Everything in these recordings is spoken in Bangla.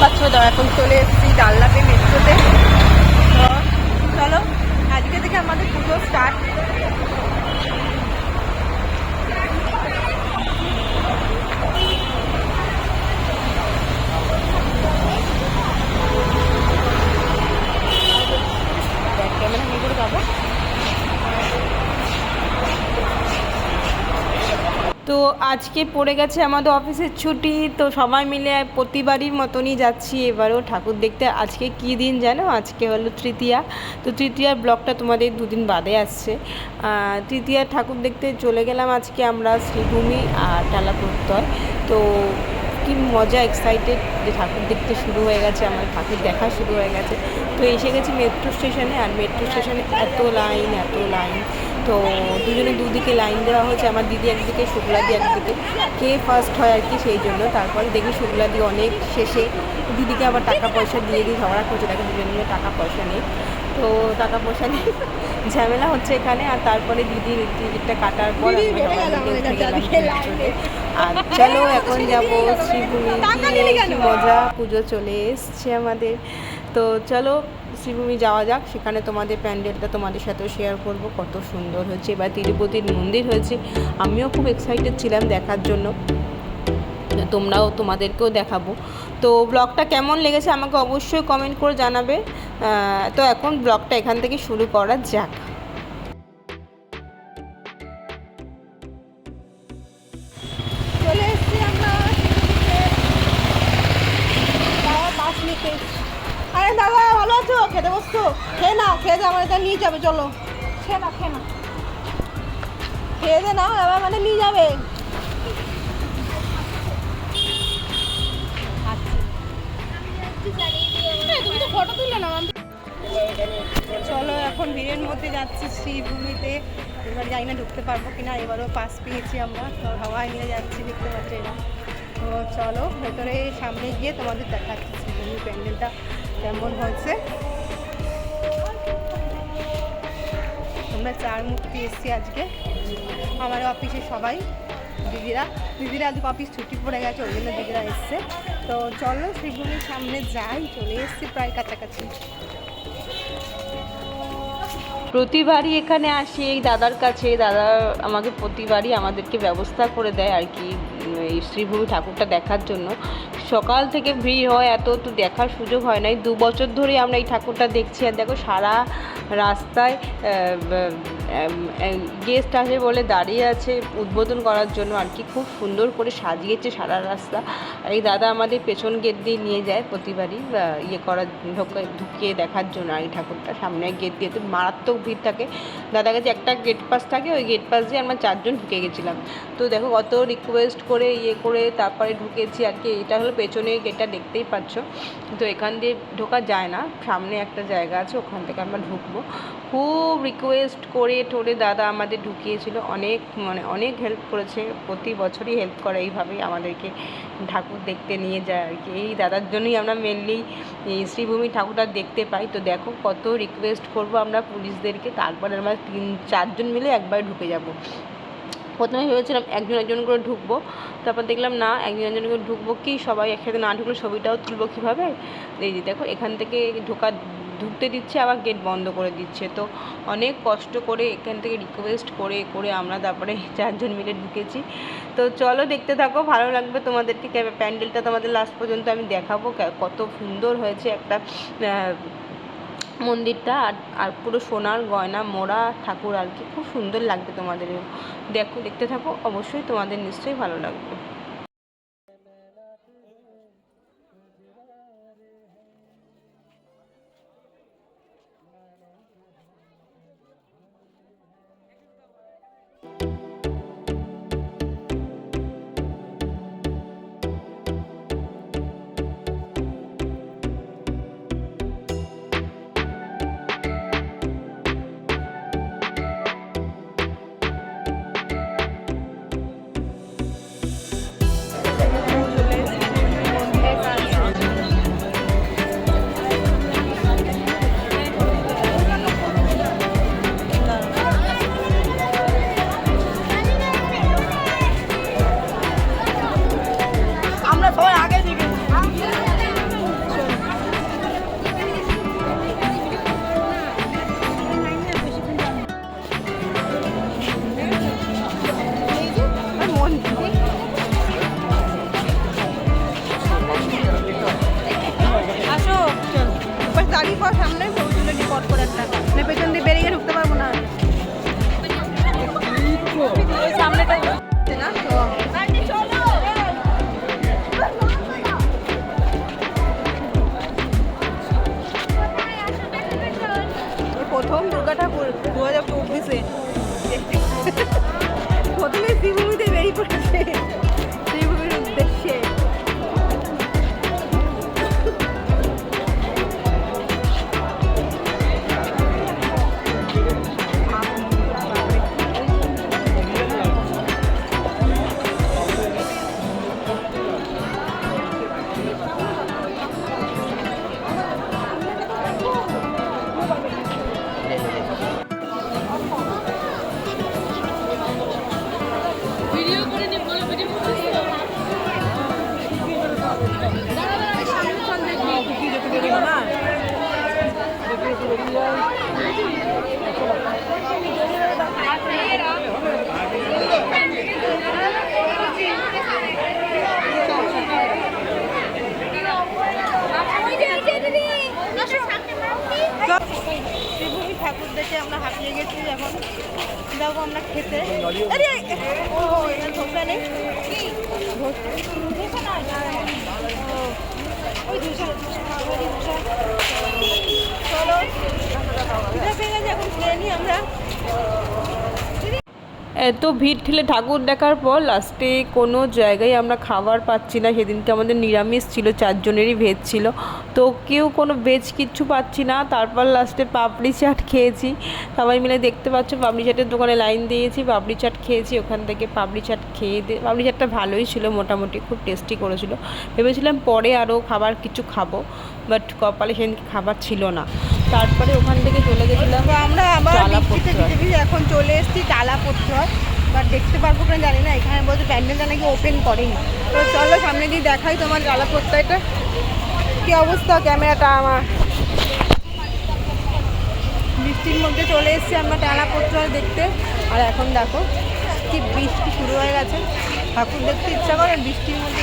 পারছ তো এখন চলে এসেছি ডাল্লাতে মেট্রোতে চলো আজকে থেকে আমাদের পুজো স্টার্ট করে যাব। তো আজকে পড়ে গেছে আমাদের অফিসের ছুটি, তো সবাই মিলে প্রতিবারই মতনই যাচ্ছি। এবারও ঠাকুর দেখতে আজকে কী দিন জানো? আজকে হলো তৃতীয়া। তো তৃতীয়ার ব্লগটা তোমাদের দুদিন বাদে আসছে। তৃতীয়ার ঠাকুর দেখতে চলে গেলাম আজকে আমরা শ্রীভূমি আর টালা প্রত্যয় তো কি মজা এক্সাইটেড যে ঠাকুর দেখতে শুরু হয়ে গেছে আমার ঠাকুর দেখা শুরু হয়ে গেছে। তো এসে গেছি মেট্রো স্টেশনে আর মেট্রো স্টেশনে এত লাইন এত লাইন তো দুজনে দুদিকে লাইন দেওয়া হয়েছে আমার দিদি একদিকে শুক্লাদি একদিকে। কে ফার্স্ট হয় আর কি সেই জন্য। তারপরে দেখি শুক্লাদি অনেক শেষে। দিদিকে আবার টাকা পয়সা দিয়ে দিই ঝগড়া করছে দেখো দুজনে মিলে টাকা পয়সা নেই তো টাকা পয়সা নেই ঝামেলা হচ্ছে এখানে আর তারপরে দিদির টিকিটটা কাটার পর আর চলো এখন যাব শ্রীভূমি মজা পুজো চলে এসছে আমাদের। তো চলো শ্রীভূমি যাওয়া যাক। সেখানে তোমাদের প্যান্ডেলটা তোমাদের সাথেও শেয়ার করব কত সুন্দর হয়েছে। এবার তিরুপতির মন্দির হয়েছে। আমিও খুব এক্সাইটেড ছিলাম দেখার জন্য। তোমরাও তোমাদেরকেও দেখাবো। তো ব্লগটা কেমন লেগেছে আমাকে অবশ্যই কমেন্ট করে জানাবে। তো এখন ব্লগটা এখান থেকে শুরু করা যাক। যাবে, চলো। খেয়ে না খেয়ে না খেয়ে দে না এবার মানে নিয়ে যাবে। তুমি তো ফটো না চলো, এখন ভিড়ের মধ্যে যাচ্ছি শ্রীভূমিতে। এবার জানি না ঢুকতে পারব কিনা, এবারও পাস পেয়েছি আমরা। তো হাওয়ায় নিয়ে যাচ্ছি, দেখতে পাচ্ছি এরা। তো চলো, ভেতরে সামনে গিয়ে তোমাদের দেখাচ্ছি শ্রীভূমি প্যান্ডেলটা কেমন হয়েছে। আমরা চার মূর্তি এসেছি আজকে। আমার অফিসে সবাই, দিদিরা। দিদিরা আজকে অফিস ছুটি পড়ে গেছে, ওই জন্য দিদিরা এসছে। তো চলো শ্রীভূমির সামনে যাই, চলে এসেছি প্রায় কাছাকাছি। প্রতিবারই এখানে আসি এই দাদার কাছে। দাদা আমাকে প্রতিবারই আমাদেরকে ব্যবস্থা করে দেয় আর কি, এই শ্রীভূমি ঠাকুরটা দেখার জন্য। সকাল থেকে ভিড় হয়, এত তো দেখার সুযোগ হয় নাই। দু বছর ধরে আমরা এই ঠাকুরটা দেখছি আর দেখো সারা রাস্তায় গেস্ট আসে বলে দাঁড়িয়ে আছে উদ্বোধন করার জন্য আর কি। খুব সুন্দর করে সাজিয়েছে সারা রাস্তা। আর এই দাদা আমাদের পেছন গেট দিয়ে নিয়ে যায় প্রতিবারই ইয়ে করার, ঢোকে, ঢুকিয়ে দেখার জন্য আর এই ঠাকুরটা সামনে গেট দিয়ে। তো মারাত্মক ভিড় থাকে। দাদা কাছে একটা গেট পাস থাকে, ওই গেট পাস দিয়ে আমরা চারজন ঢুকে গেছিলাম। তো দেখো কত রিকোয়েস্ট করে ইয়ে করে, তারপরে ঢুকেছি আর কি। এটা হলো পেছনে গেটটা দেখতেই পাচ্ছ। তো এখান দিয়ে ঢোকা যায় না। সামনে একটা জায়গা আছে, ওখান থেকে আমরা ঢুকবো। খুব রিকোয়েস্ট করে টোরে দাদা আমাদের ঢুকিয়েছিল। অনেক মানে অনেক হেল্প করেছে। প্রতি বছরই হেল্প করে এইভাবেই আমাদেরকে ঠাকুর দেখতে নিয়ে যায় আর কি। এই দাদার জন্যই আমরা মেনলি শ্রীভূমি ঠাকুরটা দেখতে পাই। তো দেখো কত রিকোয়েস্ট করব আমরা পুলিশদেরকে। তারপরে আমরা তিন চারজন মিলে একবার ঢুকে যাব। প্রথমে ভেবেছিলাম একজন একজন করে ঢুকবো, তারপর দেখলাম না, একজন একজন করে ঢুকবো কি, সবাই একসাথে না ঢুকলে ছবিটাও তুলবো কীভাবে? এই যে দেখো, এখান থেকে ঢোকা, ঢুকতে দিচ্ছে, আবার গেট বন্ধ করে দিচ্ছে। তো অনেক কষ্ট করে এখান থেকে রিকোয়েস্ট করে করে আমরা তারপরে চারজন মিলে ঢুকেছি। তো চলো দেখতে থাকো, ভালো লাগবে তোমাদেরকে। প্যান্ডেলটা তোমাদের লাস্ট পর্যন্ত আমি দেখাবো। কত সুন্দর হয়েছে একটা মন্দিরটা আর আর পুরো সোনার গয়না, মোড়া, ঠাকুর আর কি। খুব সুন্দর লাগবে তোমাদেরও দেখো, দেখতে থাকো। অবশ্যই তোমাদের নিশ্চয়ই ভালো লাগবে। দেখে আমরা হাঁপিয়ে গেছি এখন যাব আমরা খেতে আরে ও এখানে ধোসা চলো পেয়ে গেছে এখন খেয়ে নিই আমরা এত ভিড় ঠেলে ঠাকুর দেখার পর লাস্টে কোনো জায়গায় আমরা খাবার পাচ্ছি না। সেদিনকে আমাদের নিরামিষ ছিল, চারজনেরই ভেজ ছিল। তো কেউ কোনো ভেজ কিচ্ছু পাচ্ছি না। তারপর লাস্টে পাপড়ি চাট খেয়েছি। সবাই মিলে দেখতে পাচ্ছ, পাপড়ি চাটের দোকানে লাইন দিয়েছি, পাপড়ি চাট খেয়েছি। ওখান থেকে পাপড়ি চাট খেয়ে দিয়ে, পাপড়ি চাটটা ভালোই ছিল, মোটামুটি খুব টেস্টি করেছিল। ভেবেছিলাম পরে আরও খাবার কিছু খাব বাট কপালে সেদিনকে খাবার ছিল না। তারপরে ওখান থেকে চলে গেছিলাম আমরা আবার এখন চলে এসেছি টালা পড়তে হয়। বাট দেখতে পারব কিনা জানি না এখানে বলতে প্যান্ডেলটা নাকি ওপেন করেনি। তো চলো সামনে দিয়ে দেখাই তোমার টালা পড়তে কি অবস্থা ক্যামেরাটা আমার? বৃষ্টির মধ্যে চলে এসেছি আমরা টালা পড়তে হয় দেখতে। আর এখন দেখো কি বৃষ্টি শুরু হয়ে গেছে। ঠাকুর দেখতে ইচ্ছা করে বৃষ্টির মধ্যে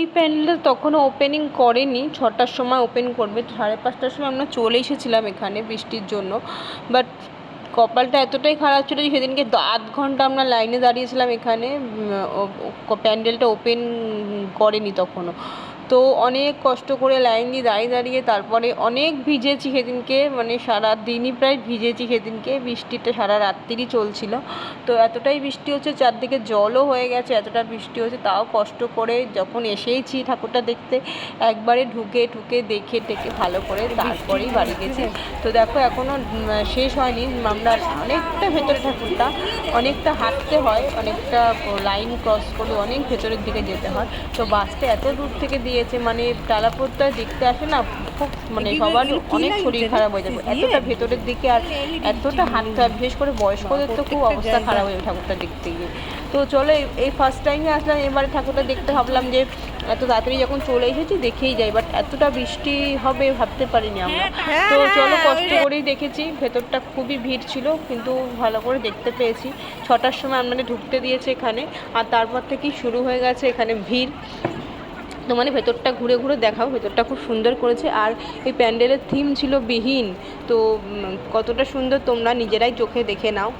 এই প্যান্ডেল তখনও ওপেনিং করেনি। ছটার সময় ওপেন করবে। সাড়ে পাঁচটার সময় আমরা চলে এসেছিলাম এখানে বৃষ্টির জন্য। বাট কপালটা এতটাই খারাপ ছিল যে সেদিনকে আধ ঘণ্টা আমরা লাইনে দাঁড়িয়েছিলাম এখানে। প্যান্ডেলটা ওপেন করেনি তখনও। তো অনেক কষ্ট করে লাইন দিয়ে দাঁড়িয়ে দাঁড়িয়ে তারপরে অনেক ভিজেছি সেদিনকে মানে সারা দিনই প্রায় ভিজেছি সেদিনকে। বৃষ্টিটা সারা রাত্রিরই চলছিল। তো এতটাই বৃষ্টি হচ্ছে চারদিকে জলও হয়ে গেছে এতটা বৃষ্টি হচ্ছে তাও কষ্ট করে যখন এসেইছি ঠাকুরটা দেখতে একবারে ঢুকে ঢুকে দেখে টেকে ভালো করে তারপরেই বাড়ি গেছি। তো দেখো এখনও শেষ হয়নি আমরা অনেকটা ভেতরে ঠাকুরটা অনেকটা হাঁটতে হয় অনেকটা লাইন ক্রস করে অনেক ভেতরের দিকে যেতে হয়। তো বাসটা এত দূর থেকে দিয়েছে মানে টালাপোতটা দেখতে আসে না খুব মানে সবার অনেক শরীর খারাপ হয়ে যাবে এতটা ভেতরের দিকে আর এতটা হয় বিশেষ করে বয়স্কদের তো খুব অবস্থা খারাপ হয়ে যাবে ঠাকুরটা দেখতে গিয়ে। তো চলো এই- ফার্স্ট টাইমে আসলাম এবারে ঠাকুরটা দেখতে ভাবলাম যে এত তাড়াতাড়ি যখন চলে এসেছি দেখেই যাই বাট এতটা বৃষ্টি হবে ভাবতে পারিনি আমরা। তো চলো কষ্ট করেই দেখেছি ভেতরটা খুবই ভিড় ছিল কিন্তু ভালো করে দেখতে পেয়েছি। ছটার সময় আমাদের ঢুকতে দিয়েছে এখানে আর তারপর থেকেই শুরু হয়ে গেছে এখানে ভিড়। মানে ভেতরটা ঘুরে ঘুরে দেখাও, ভেতরটা খুব সুন্দর করেছে। আর এই প্যান্ডেলের থিম ছিল বিহীন। তো কতটা সুন্দর তোমরা নিজেরাই চোখে দেখে নাও।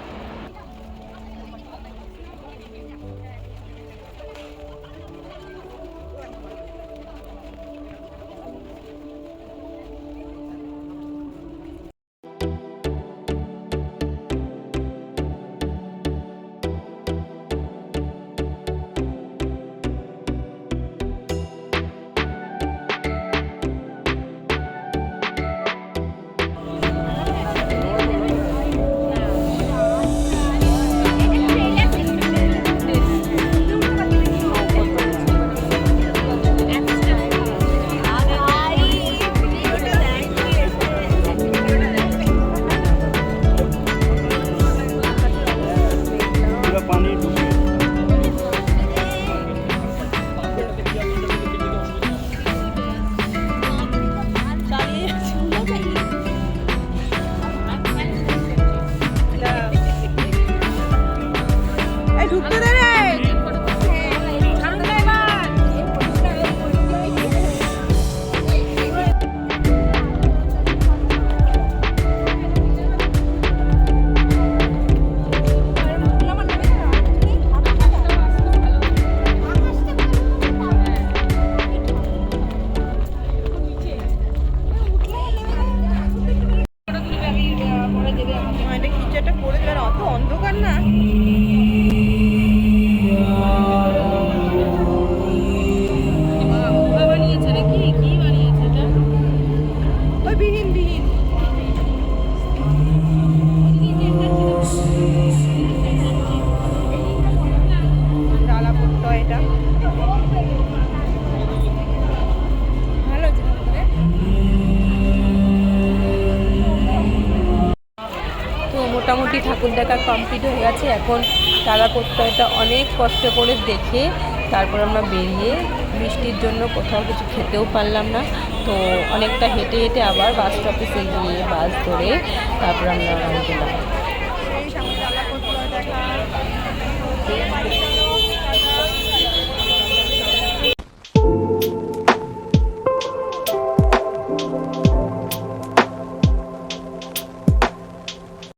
ঠাকুর দেখা কমপ্লিট হয়ে গেছে। এখন তারা প্রত্যয়টা অনেক কষ্ট করে দেখে তারপর আমরা বেরিয়ে বৃষ্টির জন্য কোথাও কিছু খেতেও পারলাম না। তো অনেকটা হেঁটে হেঁটে আবার বাস স্টপেজে গিয়ে বাস ধরে তারপর আমরা দিলাম।